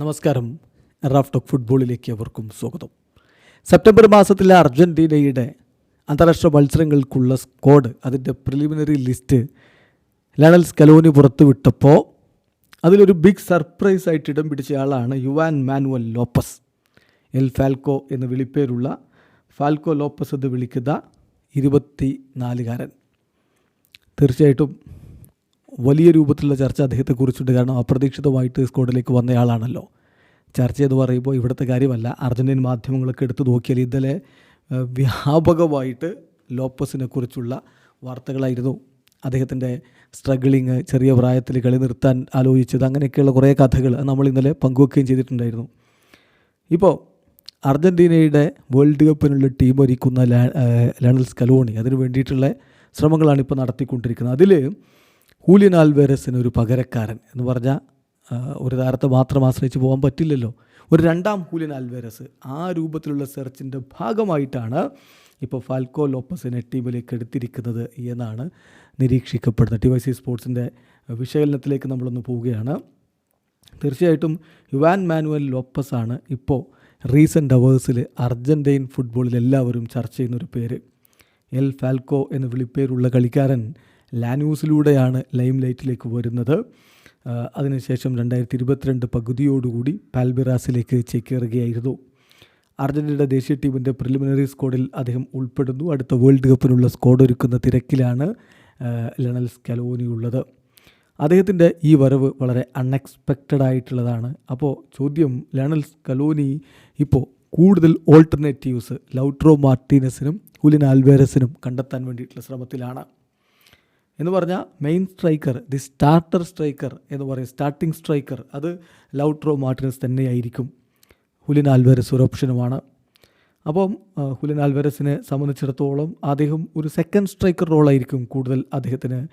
നമസ്കാരം. Raf talk ഫുട്ബോളിലേക്ക് അവർക്കും സ്വാഗതം. സെപ്റ്റംബർ മാസത്തിലെ അർജന്റീനയുടെ അന്താരാഷ്ട്ര മത്സരങ്ങൾക്കുള്ള സ്ക്വാഡ് അതിന്റെ പ്രിലിമിനറി ലിസ്റ്റ് ലണൽ സ്കലോനി പുറത്തുവിട്ടപ്പോൾ അതിലൊരു ബിഗ് സർപ്രൈസ് ആയിട്ട് ഇടം പിടിച്ച ആളാണ് Juan Manuel Lopez. El Falco എന്ന് വിളിപ്പേരുള്ള ഫാൽക്കോ ലോപ്പസ് എന്ന് വിളിക്കുന്ന ഇരുപത്തി നാലുകാരൻ തീർച്ചയായിട്ടും വലിയ രൂപത്തിലുള്ള ചർച്ച അദ്ദേഹത്തെക്കുറിച്ചുണ്ട്. കാരണം അപ്രതീക്ഷിതമായിട്ട് സ്ക്വാഡിലേക്ക് വന്നയാളാണല്ലോ ചർച്ച എന്ന് പറയുമ്പോൾ ഇവിടുത്തെ കാര്യമല്ല. അർജന്റീൻ മാധ്യമങ്ങളൊക്കെ എടുത്തു നോക്കിയാൽ ഇന്നലെ വ്യാപകമായിട്ട് ലോപ്പസിനെ കുറിച്ചുള്ള വാർത്തകളായിരുന്നു. അദ്ദേഹത്തിന്റെ സ്ട്രഗിളിങ് ചെറിയ പ്രായത്തിൽ കളി നിർത്താൻ ആലോചിച്ചത് അങ്ങനെയൊക്കെയുള്ള കുറേ കഥകൾ നമ്മൾ ഇന്നലെ പങ്കുവെക്കുകയും ചെയ്തിട്ടുണ്ടായിരുന്നു. ഇപ്പോൾ അർജന്റീനയുടെ വേൾഡ് കപ്പിനുള്ള ടീം ഒരുക്കുന്ന ലാ- ഏഹ് ലണൽ സ്കലോണി അതിന് വേണ്ടിയിട്ടുള്ള ശ്രമങ്ങളാണ് ഇപ്പോൾ നടത്തിക്കൊണ്ടിരിക്കുന്നത്. അതിൽ ഹൂലിയൻ ആൽവേരസിന് ഒരു പകരക്കാരൻ എന്ന് പറഞ്ഞാൽ ഒരു താരത്തെ മാത്രം ആശ്രയിച്ച് പോകാൻ പറ്റില്ലല്ലോ. ഒരു രണ്ടാം ഹൂലിയൻ ആൽവേരസ് ആ രൂപത്തിലുള്ള സെർച്ചിന്റെ ഭാഗമായിട്ടാണ് ഇപ്പോൾ ഫാൽക്കോ ലോപ്പസിനെ ടീമിലേക്ക് എടുത്തിരിക്കുന്നത് എന്നാണ് നിരീക്ഷിക്കപ്പെടുന്നത്. ടി വൈ സി സ്പോർട്സിന്റെ വിശകലനത്തിലേക്ക് നമ്മളൊന്ന് പോവുകയാണ്. തീർച്ചയായിട്ടും യുവാൻ മാനുവൽ ലോപ്പസ് ആണ് ഇപ്പോൾ റീസെന്റ് അവേഴ്സിൽ അർജന്റൈൻ ഫുട്ബോളിൽ എല്ലാവരും ചർച്ച ചെയ്യുന്നൊരു പേര്. എൽ ഫാൽക്കോ എന്ന വിളിപ്പേരുള്ള കളിക്കാരൻ ലാനൂസിലൂടെയാണ് ലൈം ലൈറ്റിലേക്ക് വരുന്നത് അതിനുശേഷം രണ്ടായിരത്തി ഇരുപത്തിരണ്ട് പകുതിയോടുകൂടി പാൽബിറാസിലേക്ക് ചേക്കേറുകയായിരുന്നു. അർജന്റീന ദേശീയ ടീമിന്റെ പ്രിലിമിനറി സ്കോഡിൽ അദ്ദേഹം ഉൾപ്പെടുന്നു. അടുത്ത വേൾഡ് കപ്പിനുള്ള സ്കോഡ് ഒരുക്കുന്ന തിരക്കിലാണ് ലണൽ സ്കലോനി ഉള്ളത് അദ്ദേഹത്തിന്റെ ഈ വരവ് വളരെ അൺഎക്സ്പെക്റ്റഡ് ആയിട്ടുള്ളതാണ്. അപ്പോൾ ചോദ്യം ലണൽ സ്കലോനി ഇപ്പോൾ കൂടുതൽ ഓൾട്ടർനേറ്റീവ്സ് ലൗട്രോ മാർട്ടീനസിനും ഹുലിൻ ആൽവേരസിനും കണ്ടെത്താൻ വേണ്ടിയിട്ടുള്ള ശ്രമത്തിലാണ്. എന്ന് പറഞ്ഞാൽ main striker the starter striker എന്ന് പറയും. സ്റ്റാർട്ടിംഗ് സ്ട്രൈക്കർ അത് ലൗട്രോ മാർട്ടിനസ് തന്നെയായിരിക്കും. ഹുലിൻ ആൽവേരസ് ഒരു ഓപ്ഷനുമാണ് അപ്പം ഹുലിൻ ആൽവേരസിനെ സംബന്ധിച്ചിടത്തോളം അദ്ദേഹം ഒരു സെക്കൻഡ് സ്ട്രൈക്കർ റോളായിരിക്കും കൂടുതൽ അദ്ദേഹത്തിന്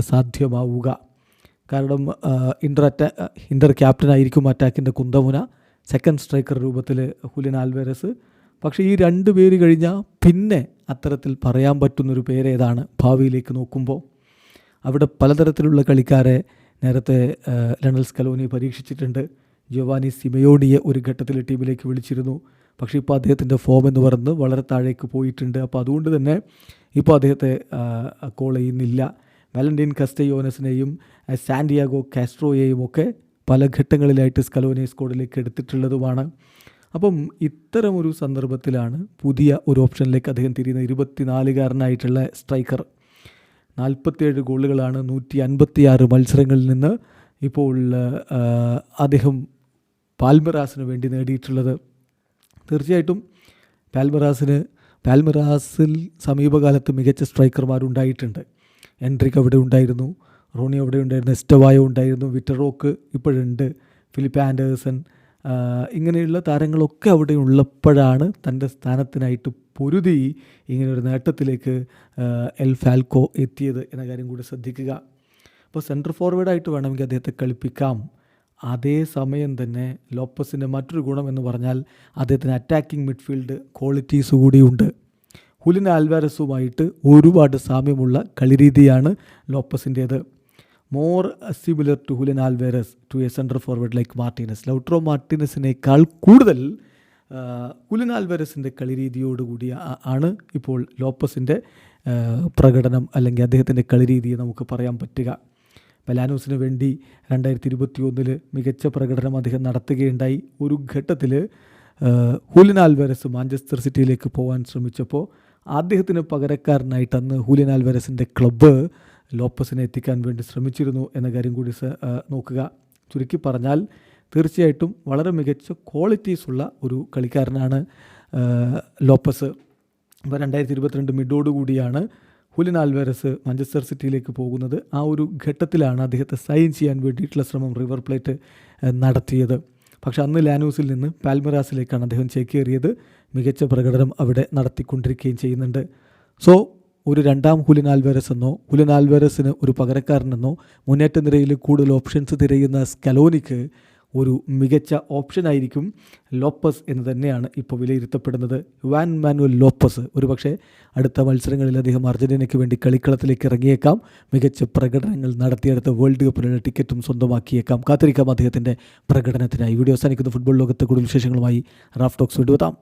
സാധ്യമാവുക. കാരണം ഇന്റർ അറ്റാ ഇന്റർ ക്യാപ്റ്റനായിരിക്കും അറ്റാക്കിന്റെ കുന്തമുന. സെക്കൻഡ് സ്ട്രൈക്കർ രൂപത്തിൽ ഹുലിൻ ആൽവേരസ്. പക്ഷേ ഈ രണ്ട് പേര് കഴിഞ്ഞാൽ പിന്നെ അത്തരത്തിൽ പറയാൻ പറ്റുന്നൊരു പേരേതാണ് ഭാവിയിലേക്ക് നോക്കുമ്പോൾ അവിടെ പലതരത്തിലുള്ള കളിക്കാരെ നേരത്തെ ലണൽസ് ലണൽ സ്കലോനി പരീക്ഷിച്ചിട്ടുണ്ട്. ജോവാനി സിമയോഡിയെ ഒരു ഘട്ടത്തിൽ ടീമിലേക്ക് വിളിച്ചിരുന്നു. പക്ഷേ ഇപ്പോൾ അദ്ദേഹത്തിന്റെ ഫോം എന്ന് പറയുന്നത് വളരെ താഴേക്ക് പോയിട്ടുണ്ട്. അപ്പോൾ അതുകൊണ്ട് തന്നെ ഇപ്പോൾ അദ്ദേഹത്തെ കോൾ ചെയ്യുന്നില്ല. വാലന്റീൻ കസ്റ്റയോനസിനെയും സാൻഡിയാഗോ കാസ്ട്രോയെയും ഒക്കെ പല ഘട്ടങ്ങളിലായിട്ട് സ്കലോനി സ്കോഡിലേക്ക് എടുത്തിട്ടുള്ളതുമാണ്. അപ്പം ഇത്തരം ഒരു സന്ദർഭത്തിലാണ് പുതിയ ഒരു ഓപ്ഷനിലേക്ക് അദ്ദേഹം തിരിയുന്ന ഇരുപത്തിനാലുകാരനായിട്ടുള്ള സ്ട്രൈക്കർ നാൽപ്പത്തിയേഴ് ഗോളുകളാണ് നൂറ്റി അൻപത്തിയാറ് മത്സരങ്ങളിൽ നിന്ന് ഇപ്പോൾ അദ്ദേഹം പാൽമറാസിന് വേണ്ടി നേടിയിട്ടുള്ളത്. തീർച്ചയായിട്ടും പാൽമറാസിന് പാൽമറാസിൽ സമീപകാലത്ത് മികച്ച സ്ട്രൈക്കർമാരുണ്ടായിട്ടുണ്ട്. എൻട്രിക് അവിടെ ഉണ്ടായിരുന്നു റോണി അവിടെ ഉണ്ടായിരുന്നു എസ്റ്റവായോ ഉണ്ടായിരുന്നു വിറ്ററോക്ക് ഇപ്പോഴുണ്ട് ഫിലിപ്പ് ആൻഡേഴ്സൺ ഇങ്ങനെയുള്ള താരങ്ങളൊക്കെ അവിടെ ഉള്ളപ്പോഴാണ് തന്റെ സ്ഥാനത്തിനായിട്ട് പൊരുതി ഇങ്ങനൊരു നേട്ടത്തിലേക്ക് എൽ ഫാൽക്കോ എത്തിയത് എന്ന കാര്യം കൂടി ശ്രദ്ധിക്കുക. അപ്പോൾ സെന്റർ ഫോർവേഡായിട്ട് വേണമെങ്കിൽ അദ്ദേഹത്തെ കളിപ്പിക്കാം. അതേ സമയം തന്നെ ലോപ്പസിന്റെ മറ്റൊരു ഗുണം എന്ന് പറഞ്ഞാൽ അദ്ദേഹത്തിന് അറ്റാക്കിംഗ് മിഡ്ഫീൽഡ് ക്വാളിറ്റീസ് കൂടിയുണ്ട്. ഹുലിൻ ആൽവാരസുമായിട്ട് ഒരുപാട് സാമ്യമുള്ള കളിരീതിയാണ് ലോപ്പസിന്റേത്. More similar to Julian Alvarez to a central forward like Martinez Lautaro മാർട്ടിനസിനേക്കാൾ കൂടുതൽ ഹുലൻ ഹുലിൻ ആൽവേരസിന്റെ കളിരീതിയോടുകൂടി ആ- ആണ് ഇപ്പോൾ ലോപ്പസിന്റെ പ്രകടനം അല്ലെങ്കിൽ അദ്ദേഹത്തിന്റെ കളിരീതിയെ നമുക്ക് പറയാൻ പറ്റുക. ബലാനൂസിന് വേണ്ടി രണ്ടായിരത്തി ഇരുപത്തി ഒന്നിൽ മികച്ച പ്രകടനം അദ്ദേഹം നടത്തുകയുണ്ടായി. ഒരു ഘട്ടത്തിൽ ഹുലിൻ ആൽവരസ് മാഞ്ചസ്റ്റർ സിറ്റിയിലേക്ക് പോകാൻ ശ്രമിച്ചപ്പോൾ അദ്ദേഹത്തിന് പകരക്കാരനായിട്ട് അന്ന് ഹുലിൻ ആൽവരസിന്റെ ക്ലബ്ബ് ലോപ്പസിനെ എത്തിക്കാൻ വേണ്ടി ശ്രമിച്ചിരുന്നു എന്ന കാര്യം കൂടി നോക്കുക. ചുരുക്കി പറഞ്ഞാൽ തീർച്ചയായിട്ടും വളരെ മികച്ച ക്വാളിറ്റീസ് ഉള്ള ഒരു കളിക്കാരനാണ് ലോപ്പസ്. ഇപ്പോൾ രണ്ടായിരത്തി ഇരുപത്തിരണ്ട് മിഡോടുകൂടിയാണ് ഹുലിൻ ആൽവേരസ് മാഞ്ചസ്റ്റർ സിറ്റിയിലേക്ക് പോകുന്നത്. ആ ഒരു ഘട്ടത്തിലാണ് അദ്ദേഹത്തെ സൈൻ ചെയ്യാൻ വേണ്ടിയിട്ടുള്ള ശ്രമം റിവർ പ്ലേറ്റ് നടത്തിയത്. പക്ഷെ അന്ന് ലാനൂസിൽ നിന്ന് പാൽമറാസിലേക്കാണ് അദ്ദേഹം ചേക്കേറിയത്. മികച്ച പ്രകടനം അവിടെ നടത്തിക്കൊണ്ടിരിക്കുകയും ചെയ്യുന്നുണ്ട്. സോ ഒരു രണ്ടാം ഹുലിൻ ആൽവേരസ് എന്നോ ഹുലിൻ ആൽവേരസിന് ഒരു പകരക്കാരനെന്നോ മുന്നേറ്റ നിരയിൽ കൂടുതൽ ഓപ്ഷൻസ് തിരയുന്ന സ്കലോനിക്ക് ഒരു മികച്ച ഓപ്ഷനായിരിക്കും ലോപ്പസ് എന്ന് തന്നെയാണ് ഇപ്പോൾ വിലയിരുത്തപ്പെടുന്നത്. വാൻ മാനുവൽ ലോപ്പസ് ഒരുപക്ഷെ അടുത്ത മത്സരങ്ങളിൽ അദ്ദേഹം അർജന്റീനയ്ക്ക് വേണ്ടി കളിക്കളത്തിലേക്ക് ഇറങ്ങിയേക്കാം. മികച്ച പ്രകടനങ്ങൾ നടത്തിയെടുത്ത് വേൾഡ് കപ്പിനുള്ള ടിക്കറ്റും സ്വന്തമാക്കിയേക്കാം. കാത്തിരിക്കാം അദ്ദേഹത്തിന്റെ പ്രകടനത്തിനായി. വീഡിയോ അവസാനിക്കുന്ന. ഫുട്ബോൾ ലോകത്തെ കൂടുതൽ വിശേഷങ്ങളുമായി റാഫ് ടോക്സ് വിടുവതാം